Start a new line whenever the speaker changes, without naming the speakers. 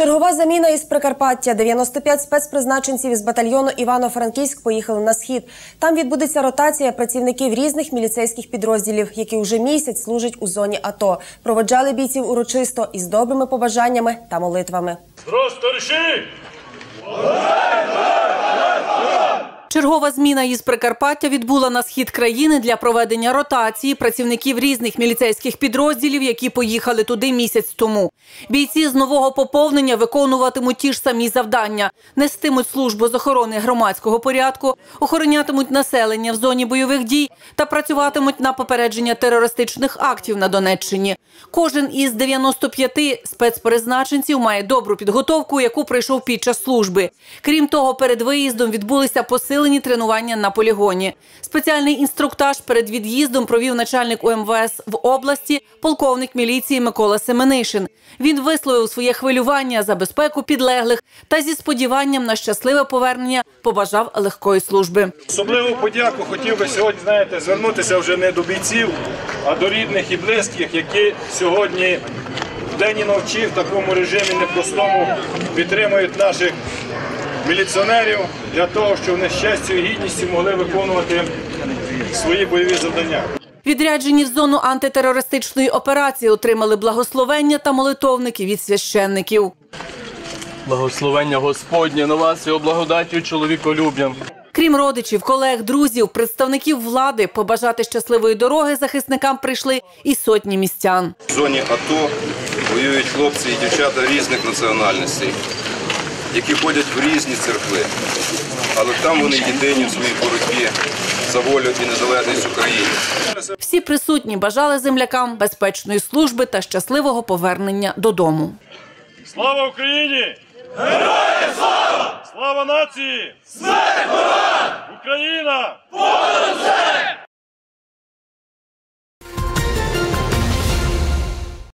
Чергова заміна із Прикарпаття. 95 спецпризначенців із батальйону Івано-Франківськ поїхали на схід. Там відбудеться ротація працівників різних міліцейських підрозділів, які вже місяць служать у зоні АТО. Проводжали бійців урочисто із добрими побажаннями та молитвами.
Здравствуйте!
Чергова зміна із Прикарпаття відбула на схід країни для проведення ротації працівників різних міліцейських підрозділів, які поїхали туди місяць тому. Бійці з нового поповнення виконуватимуть ті ж самі завдання: нестимуть службу з охорони громадського порядку, охоронятимуть населення в зоні бойових дій та працюватимуть на попередження терористичних актів на Донеччині. Кожен із 95 спецпризначенців має добру підготовку, яку пройшов під час служби. Крім того, перед виїздом відбулися посилені тренування на полігоні. Спеціальний інструктаж перед від'їздом провів начальник УМВС в області, полковник міліції Микола Семенишин. Він висловив своє хвилювання за безпеку підлеглих та зі сподіванням на щасливе повернення побажав легкої служби.
Особливу подяку хотів би сьогодні, знаєте, звернутися вже не до бійців, а до рідних і близьких, які сьогодні вдень і ночі в такому режимі непростому підтримують наших міліціонерів для того, щоб вони з честю і гідністю могли виконувати свої бойові завдання.
Відряджені в зону антитерористичної операції отримали благословення та молитовники від священників.
Благословення Господнє на вас і облагодаттю чоловіколюб'ям.
Крім родичів, колег, друзів, представників влади, побажати щасливої дороги захисникам прийшли і сотні містян.
В зоні АТО воюють хлопці і дівчата різних національностей, які ходять в різні церкви. Але там вони єдині в своїй боротьбі за волю і незалежність України.
Всі присутні бажали землякам безпечної служби та щасливого повернення додому.
Слава Україні! Героям слава! Слава нації! Смерть ворогам! Україна! Понад!